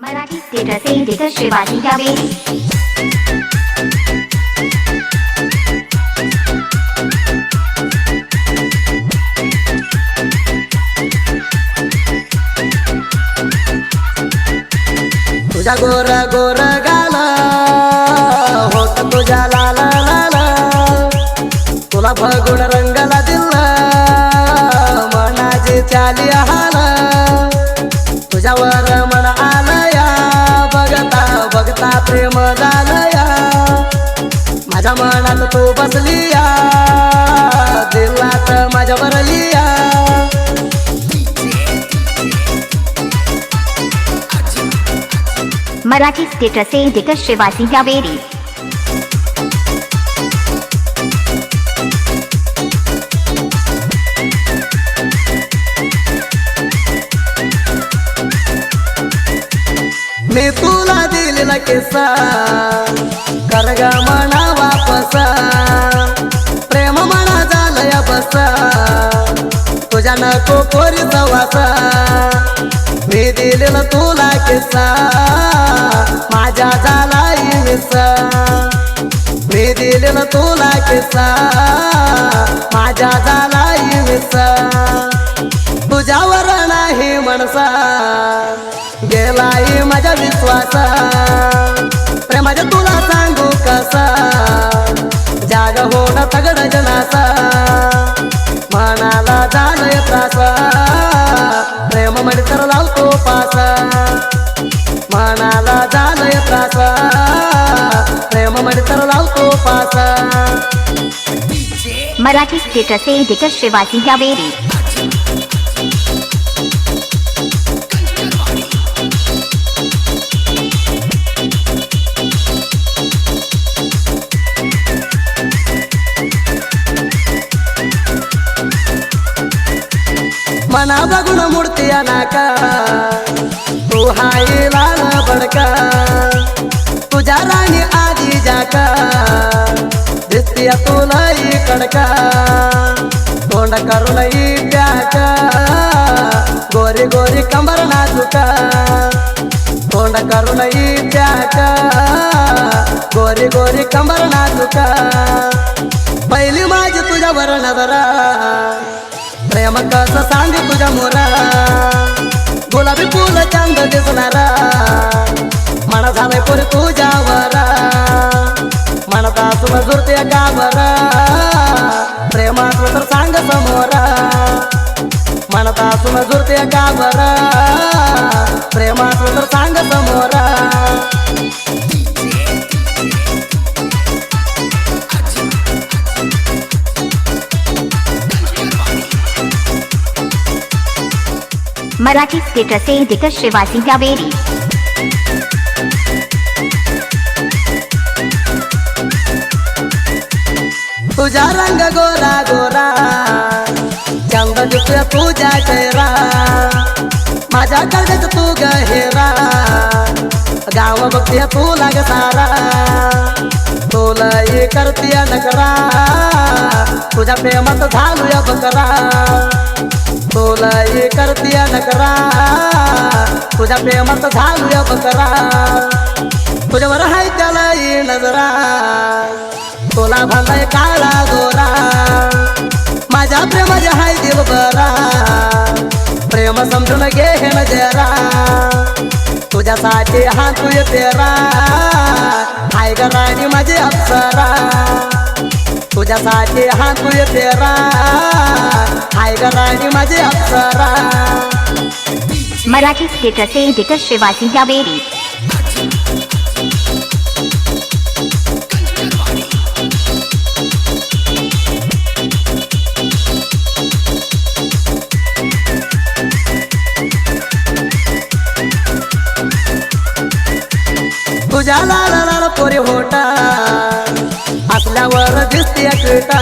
Marathi status editor Shivaji Kaveri तुझ्या गोर गोर गाला होत तुझ्या लाला लाला. तुला बघून रंगला दिला मनाची चाली आला तुझ्यावर प्रेम दानया माझ्या मनात तू बसलिया दिलात माझ्या बरलिया मराठी स्टेटस एडिटर शिवाजी कावेरी केसा करगा म्हणा वापसा. प्रेम म्हणा झालं बस. तुझ्या नको कोरी सवास मी दिलेला तुला किस्सा. माझ्या झालाय मिस. मी दिलेला तुला किस्सा. माझ्या झालाय मिस. तुझ्यावर नाही म्हणसा गेलाय माझ्या विश्वासा. प्रेमाच्या तुला सांगू कसा? जाग होण तगड जनासा. मनाला झालंय त्रासा प्रेममध्ये तर लावतो पासा. मनाला झालंय त्रासा प्रेम तर लावतो पासा. मराठी स्टेटस एडिटर शिवाजी कावेरी बघून मूर्ती नाका तू हाय लाल बडका. तुझ्या राणी आधी जाका. दिसतीय तुलाही कडका. तोंड करूनही प्याका. गोरी गोरी कंबर नाचुका तोंड करूनही प्याका. गोरी गोरी कंबर नाचुका पहिली माझी तुझ्यावर नजरा. प्रेम कसं सांग तुझ्या मोरा. गुलाबी फुल चांद दिसणारा. मन झालंय पोर तुझ्यावर. मराठी स्टेटस एडिटर श्रीवासी गावेरी तुझा रंग गोरा गोरा चंद दिसतोय तुझ्या चेहरा माझ्या कळत तू गहेरा गाव बघते तू लाग सारा तुला हे करतीय नकरा तुझ्या प्रेमात झालूया बकरा. तुला हे करतीय नकरा तुझ्या प्रेमात झालूया बकरा. तुझ्यावर हाय त्याला ये नजरा. तुला भलाय काळा गोरा. माझ्या प्रेमाचे हाय देव बरा. प्रेम समजून घे हे नजरा तुझ्यासाठी हा तुझे तेरा. हाय ग राणी माझी अप्सरा. तुझ्यासाठी हा हाय ग राणी माझी अप्सरा. मराठी स्टेटस एडिटर शिवाजी कावेरी तुझ्या लाल लाल पोरी होटा. एकटा.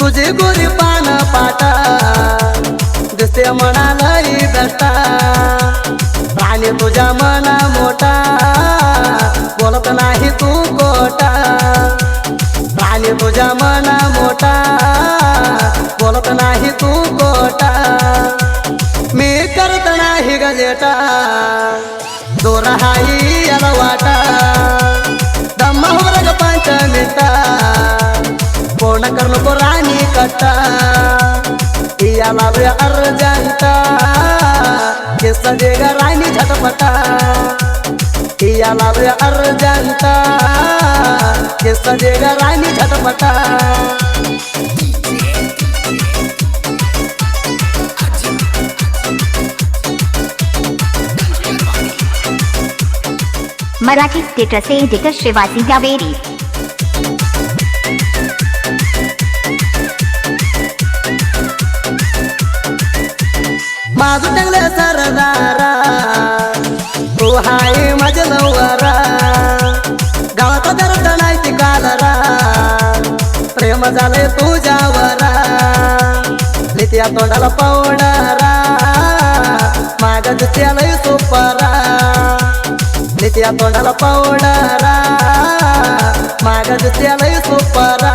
तुझी गोरी पान पाटा. दिसते मनालाही दष्टा राणी तुझ्या मना मोठा. बोलत नाही तू गोटा राणी तुझ्या मना मोठा. बोलत नाही तू गोटा मी करत नाही गजेटा. दोर हाई अर जनता रानी झटपटा। अर जनता रानी झटपटा। Marathi status editor Shrivasi Javeri. झालंय तुझ्यावरा. लित्या तोंडाला पावणारा. माझ्या दुसऱ्यालाही सुपरा लित्या तोंडाला पावणारा. माझ्या दुसऱ्यालाही सुपरा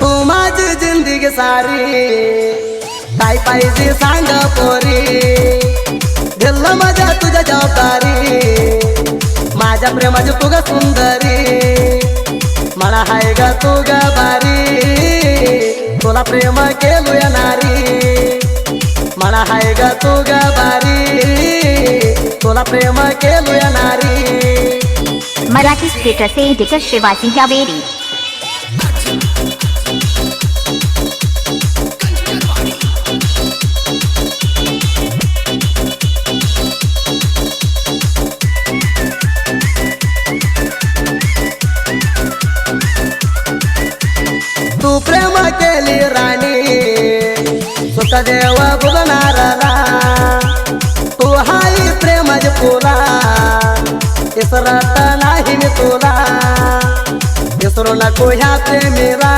तू माझी जिंदगी सारी. काय पाहिजे सांग पोरी. दिलं माझ्या तुझ्या जबाबदारी माझ्या प्रेमाची तुग सुंदरी. मला हाय ग तू ग बारी. तुला प्रेम केलो या नारी. मला हाय ग तू ग बारी. तुला प्रेम केलो या नारी. मराठी स्टेटस एडिटर शिवाजी कावेरी सुखदेव बुगणारला. तू हाय प्रेमाज पुला इसरत नाही मी तुला. इसरो नको ह्या प्रेमीला.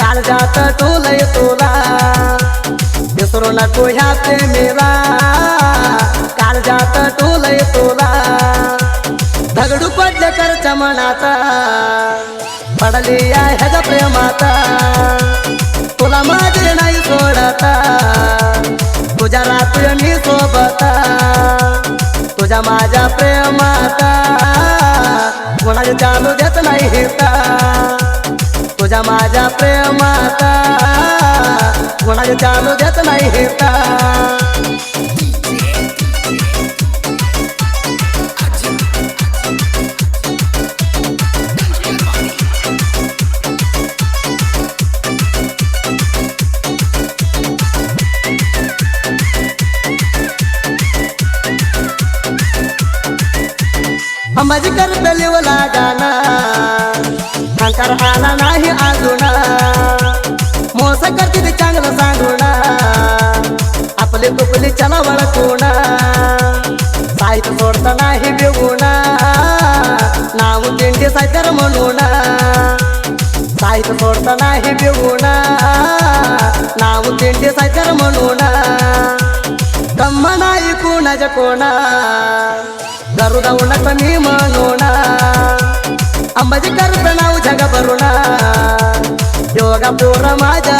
काल जात टोलय तुला. इसरो नको ह्या प्रेमीला. काल जात टोलय तुला. दगडू पडले करच्या मनाता. पडली आहे ह्याच्या प्रेमाता. तुला माझे नाही तुझ्या सोबता. तुझ्या माझ्या प्रेमाता. कोणाचे चालू देत नाही हिता. तुझ्या माझ्या प्रेमाता. कोणाचे चालू देत नाही हिता. माझी कर पेलीवला गाना अंकार आला नाही अजून मोस करते ते चांगलं सांगून आपली तुपली चला वळखून साहित्य सोडता नाही बिगुण नाव दिंडी साहित्य म्हणून साहित्य सोडता नाही बिगुण नाव दिंडी साहित्य म्हणून कम्म नाही कुणाच्या कोणा दारू दावणा कमी म्हणून अंबाजी करत नाव जग भरून योगा पोर माझ्या